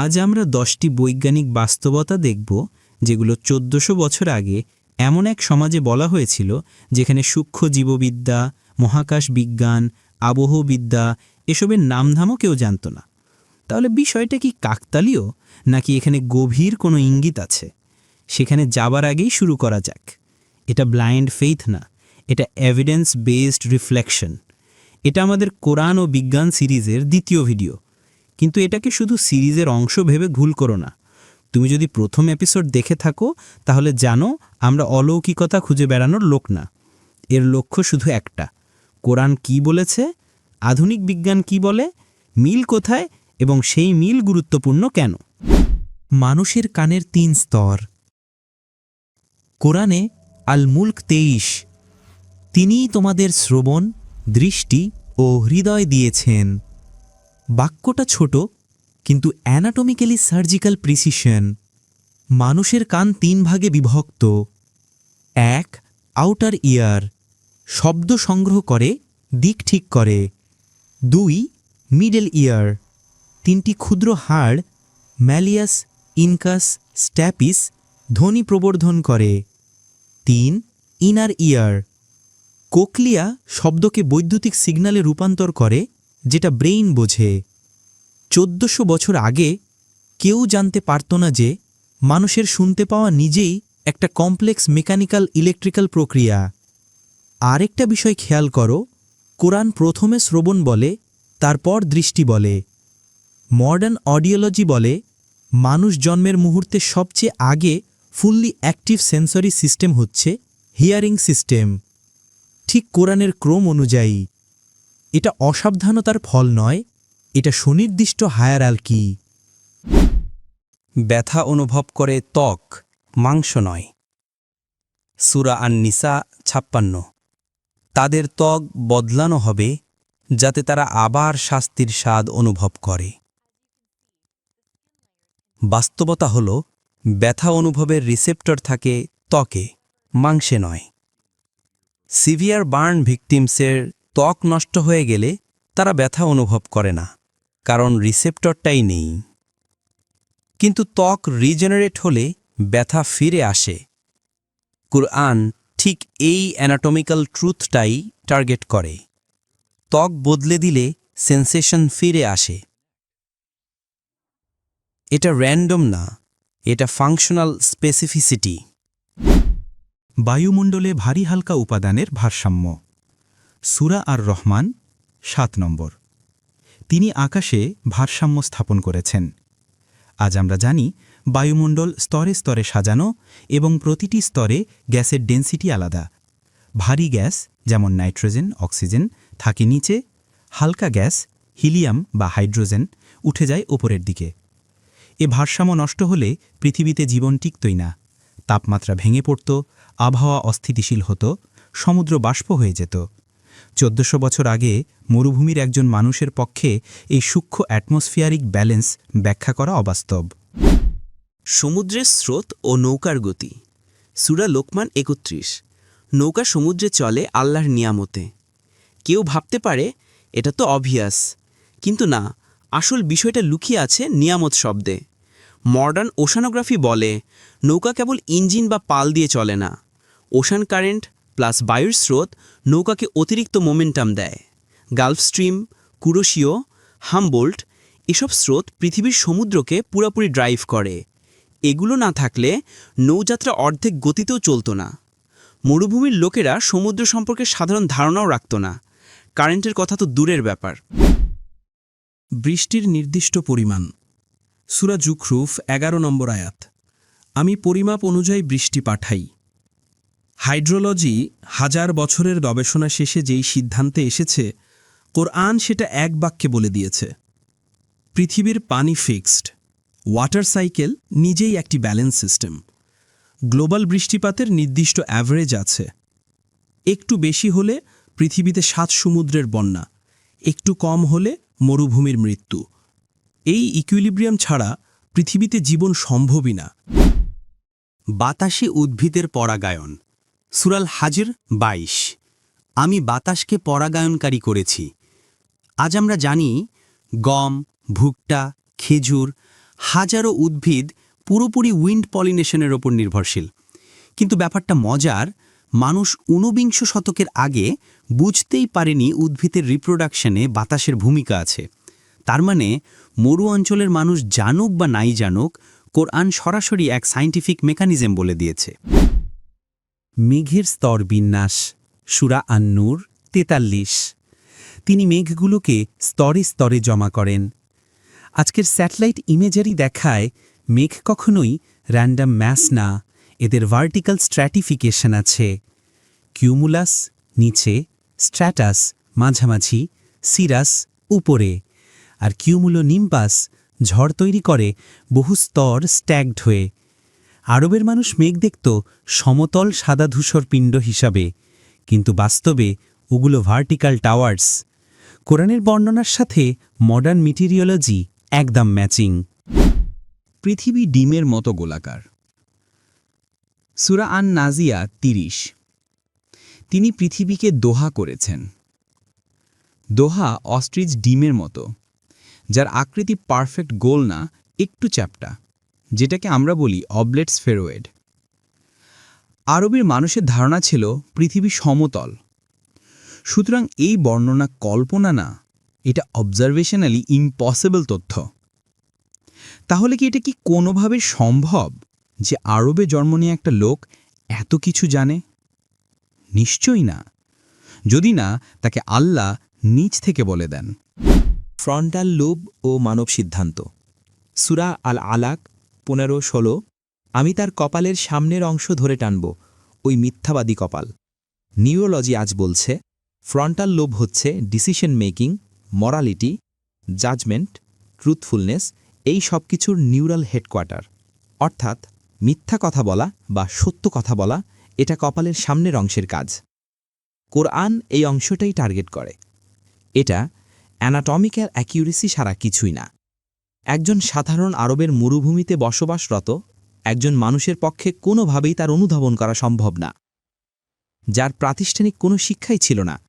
আজ আমরা দশটি বৈজ্ঞানিক বাস্তবতা দেখব, যেগুলো চোদ্দশো বছর আগে এমন এক সমাজে বলা হয়েছিল, যেখানে সূক্ষ্ম জীববিদ্যা, মহাকাশ বিজ্ঞান, আবহবিদ্যা, এসবের নামধামও কেউ জানত না। তাহলে বিষয়টা কি কাকতালীয়, নাকি এখানে গভীর কোনো ইঙ্গিত আছে? সেখানে যাবার আগেই শুরু করা যাক। এটা ব্লাইন্ড ফেইথ না, এটা এভিডেন্স বেসড রিফ্লেকশন। এটা আমাদের কোরআন ও বিজ্ঞান সিরিজের দ্বিতীয় ভিডিও। কিন্তু এটাকে শুধু সিরিজের অংশ ভেবে ভুল করো না। তুমি যদি প্রথম এপিসোড দেখে থাকো, তাহলে জানো আমরা অলৌকিকতা খুঁজে বেড়ানোর লোক না। এর লক্ষ্য শুধু একটা। কোরআন কি বলেছে? আধুনিক বিজ্ঞান কি বলে? মিল কোথায়? এবং সেই মিল গুরুত্বপূর্ণ কেন? মানুষের কানের তিন স্তর। কোরআনে আল মুল্ক তেইশ, তিনিই তোমাদের শ্রবণ, দৃষ্টি ও হৃদয় দিয়েছেন। বাক্যটা ছোট, কিন্তু অ্যানাটমিক্যালি সার্জিক্যাল প্রিসিশন মানুষের কান তিন ভাগে বিভক্ত। এক আউটার ইয়ার শব্দ সংগ্রহ করে, দিক ঠিক করে। দুই মিডল ইয়ার তিনটি ক্ষুদ্র হাড় ম্যালিয়াস ইনকাস স্ট্যাপিস ধ্বনি প্রবর্ধন করে। তিন ইনার ইয়ার কোকলিয়া শব্দকে বৈদ্যুতিক সিগনালে রূপান্তর করে যেটা ব্রেইন বোঝে। চোদ্দশো বছর আগে কেউ জানতে পারত না যে মানুষের শুনতে পাওয়া নিজেই একটা কমপ্লেক্স মেকানিক্যাল ইলেকট্রিক্যাল প্রক্রিয়া। আরেকটা বিষয় খেয়াল করো, কোরআন প্রথমে শ্রবণ বলে, তারপর দৃষ্টি বলে। মডার্ন অডিওলজি বলে, মানুষ জন্মের মুহূর্তে সবচেয়ে আগে ফুললি অ্যাক্টিভ সেন্সরি সিস্টেম হচ্ছে হিয়ারিং সিস্টেম। ঠিক কোরআনের ক্রম অনুযায়ী। এটা অসাবধানতার ফল নয়, এটা সুনির্দিষ্ট হায়ার কি। ব্যথা অনুভব করে ত্বক, মাংস নয়। সুরা আন নিসা ছাপ্পান্ন। তাদের ত্বক বদলানো হবে যাতে তারা আবার শাস্তির স্বাদ অনুভব করে। বাস্তবতা হল, ব্যথা অনুভবের রিসেপ্টর থাকে ত্বকে, মাংসে নয়। সিভিয়ার বার্ন ভিকটিমসের ত্বক নষ্ট হয়ে গেলে তারা ব্যথা অনুভব করে না, কারণ রিসেপ্টরটাই নেই। কিন্তু ত্বক রিজেনারেট হলে ব্যথা ফিরে আসে। কুরআন ঠিক এই অ্যানাটমিক্যাল ট্রুথটাই টার্গেট করে। ত্বক বদলে দিলে সেন্সেশন ফিরে আসে। এটা র্যান্ডম না, এটা ফাংশনাল স্পেসিফিসিটি বায়ুমণ্ডলে ভারী হালকা উপাদানের ভারসাম্য। সুরা আর রহমান সাত নম্বর। তিনি আকাশে ভারসাম্য স্থাপন করেছেন। আজ আমরা জানি, বায়ুমণ্ডল স্তরে স্তরে সাজানো এবং প্রতিটি স্তরে গ্যাসের ডেন্সিটি আলাদা। ভারী গ্যাস, যেমন নাইট্রোজেন, অক্সিজেন, থাকে নিচে। হালকা গ্যাস, হিলিয়াম বা হাইড্রোজেন, উঠে যায় ওপরের দিকে। এ ভারসাম্য নষ্ট হলে পৃথিবীতে জীবন টিকতই না। তাপমাত্রা ভেঙে পড়ত, আবহাওয়া অস্থিতিশীল হতো, সমুদ্র বাষ্প হয়ে যেত। চোদ্দশো বছর আগে মরুভূমির একজন মানুষের পক্ষে এই সূক্ষ্ম অ্যাটমসফিয়ারিক ব্যালেন্স ব্যাখ্যা করা অবাস্তব। সমুদ্রের স্রোত ও নৌকার গতি। সুরা লোকমান একত্রিশ। নৌকা সমুদ্রে চলে আল্লাহর নিয়ামতে। কেউ ভাবতে পারে, এটা তো অভিয়াস কিন্তু না, আসল বিষয়টা লুকিয়ে আছে নিয়ামত শব্দে। মডার্ন ওশানোগ্রাফি বলে, নৌকা কেবল ইঞ্জিন বা পাল দিয়ে চলে না। ওশান কারেন্ট প্লাস বায়ুর স্রোত নৌকাকে অতিরিক্ত মোমেন্টাম দেয়। গালফ স্ট্রিম কুরোশিও হামবোল্ট এসব স্রোত পৃথিবীর সমুদ্রকে পুরোপুরি ড্রাইভ করে। এগুলো না থাকলে নৌযাত্রা অর্ধেক গতিতেও চলতো না। মরুভূমির লোকেরা সমুদ্র সম্পর্কে সাধারণ ধারণাও রাখত না। কারেন্টের কথা তো দূরের ব্যাপার। বৃষ্টির নির্দিষ্ট পরিমাণ। সুরা জুখরুফ এগারো নম্বর আয়াত। আমি পরিমাপ অনুযায়ী বৃষ্টি পাঠাই। হাইড্রোলজি হাজার বছরের গবেষণা শেষে যেই সিদ্ধান্তে এসেছে, কোরআন সেটা এক বাক্যে বলে দিয়েছে। পৃথিবীর পানি ফিক্সড, ওয়াটার সাইকেল নিজেই একটি ব্যালেন্স সিস্টেম। গ্লোবাল বৃষ্টিপাতের নির্দিষ্ট অ্যাভারেজ আছে। একটু বেশি হলে পৃথিবীতে সাত সমুদ্রের বন্যা, একটু কম হলে মরুভূমির মৃত্যু। এই ইকুইলিব্রিয়াম ছাড়া পৃথিবীতে জীবন সম্ভবই না। বাতাসে উদ্ভিদের পরাগায়ন। সুরাল হাজির ২২ আমি বাতাসকে পরাগায়নকারী করেছি। আজ আমরা জানি, গম, ভুট্টা, খেজুর, হাজারো উদ্ভিদ পুরোপুরি উইন্ড পলিনেশনের ওপর নির্ভরশীল। কিন্তু ব্যাপারটা মজার, মানুষ ঊনবিংশ শতকের আগে বুঝতেই পারেনি উদ্ভিদের রিপ্রোডাকশনে বাতাসের ভূমিকা আছে। তার মানে মরু অঞ্চলের মানুষ জানুক বা নাই জানুক, কোরআন সরাসরি এক সাইন্টিফিক মেকানিজম বলে দিয়েছে। মেঘের স্তর বিন্যাস, সুরা আন্নুর, তেতাল্লিশ। তিনি মেঘগুলোকে স্তরে স্তরে জমা করেন। আজকের স্যাটেলাইট ইমেজারি দেখায়, মেঘ কখনোই র্যান্ডাম ম্যাস না, এদের ভার্টিক্যাল স্ট্র্যাটিফিকেশন আছে। কিউমুলাস নিচে স্ট্র্যাটাস মাঝামাঝি সিরাস উপরে। আর কিউমুলো নিম্বাস ঝড় তৈরি করে, বহু স্তর স্ট্যাগড হয়ে। আরবের মানুষ মেঘ দেখত সমতল সাদা ধূসর পিণ্ড হিসাবে, কিন্তু বাস্তবে ওগুলো ভার্টিক্যাল টাওয়ার্স। কোরআনের বর্ণনার সাথে মডার্ন মিটেরিওলজি একদম ম্যাচিং পৃথিবী ডিমের মতো গোলাকার। সুরা আন নাজিয়া তিরিশ। তিনি পৃথিবীকে দোহা করেছেন। দোহা অস্ট্রিচ ডিমের মতো, যার আকৃতি পারফেক্ট গোল না, একটু চ্যাপটা। যেটাকে আমরা বলি অবলেটস ফেরোয়েড আরবের মানুষের ধারণা ছিল পৃথিবী সমতল। সুতরাং এই বর্ণনা কল্পনা না, এটা অবজারভেশনালি ইম্পসিবল তথ্য। তাহলে কি এটা কি কোনোভাবে সম্ভব যে আরবে জন্ম নিয়ে একটা লোক এত কিছু জানে? নিশ্চয়ই না। যদি না, তাকে আল্লাহ নিজ থেকে বলে দেন। ফ্রন্টাল লোব ও মানব সিদ্ধান্ত। সুরা আল আলাক পনেরো, ষোলো, আমি তার কপালের সামনের অংশ ধরে টানব, ওই মিথ্যাবাদী কপাল। নিউরোলজি আজ বলছে, ফ্রন্টাল লোভ হচ্ছে decision making morality judgement truthfulness এই সব কিছুর নিউরাল হেডকোয়ার্টার। অর্থাৎ মিথ্যা কথা বলা বা সত্য কথা বলা, এটা কপালের সামনের অংশের কাজ। কোরআন এই অংশটাই টার্গেট করে। এটা অ্যানাটমিক্যাল অ্যাকিউরেসি সারা কিছুই না। একজন সাধারণ আরবের মরুভূমিতে বসবাসরত, একজন মানুষের পক্ষে কোনোভাবেই তার অনুধাবন করা সম্ভব না। যার প্রাতিষ্ঠানিক কোনো শিক্ষাই ছিল না।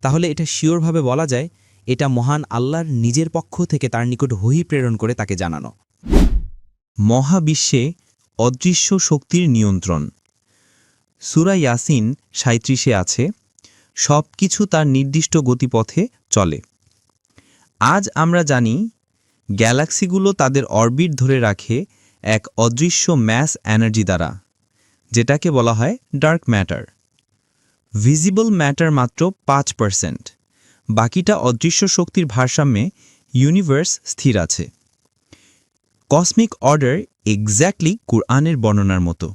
তাহলে এটা শিওরভাবে বলা যায়, এটা মহান আল্লাহর নিজের পক্ষ থেকে তার নিকট হহি প্রেরণ করে তাকে জানানো। মহাবিশ্বে অদৃশ্য শক্তির নিয়ন্ত্রণ। সুরা ইয়াসিন সাঁত্রিশে আছে সব কিছু তার নির্দিষ্ট গতিপথে চলে। আজ আমরা জানি গ্যালাক্সিগুলো তাদের অরবিট ধরে রাখে এক অদৃশ্য ম্যাস এনার্জি দ্বারা, যেটাকে বলা হয় ডার্ক ম্যাটার। ভিজিবল ম্যাটার মাত্র পাঁচ পার্সেন্ট। বাকিটা অদৃশ্য শক্তির ভারসাম্যে ইউনিভার্স স্থির আছে। কসমিক অর্ডার এক্স্যাক্টলি কুরআনের বর্ণনার মতো।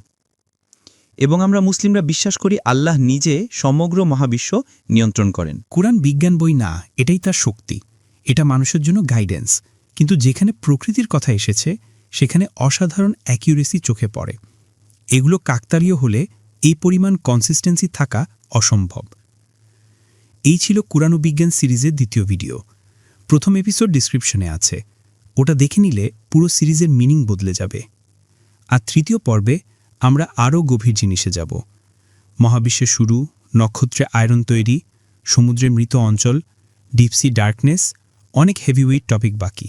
এবং আমরা মুসলিমরা বিশ্বাস করি আল্লাহ নিজে সমগ্র মহাবিশ্ব নিয়ন্ত্রণ করেন। কোরআন বিজ্ঞান বই না, এটাই তার শক্তি। এটা মানুষের জন্য গাইডেন্স কিন্তু যেখানে প্রকৃতির কথা এসেছে, সেখানে অসাধারণ অ্যাকিউরেসি চোখে পড়ে। এগুলো কাকতালীয় হলে এই পরিমাণ কনসিস্টেন্সি থাকা অসম্ভব। এই ছিল কোরআন ও বিজ্ঞান সিরিজের দ্বিতীয় ভিডিও। প্রথম এপিসোড ডিসক্রিপশনে আছে। ওটা দেখে নিলে পুরো সিরিজের মিনিং বদলে যাবে। আর তৃতীয় পর্বে আমরা আরও গভীর জিনিসে যাব। মহাবিশ্বের শুরু, নক্ষত্রে আয়রন তৈরি, সমুদ্রে মৃত অঞ্চল ডিপসি ডার্কনেস অনেক হেভিওয়েট টপিক বাকি।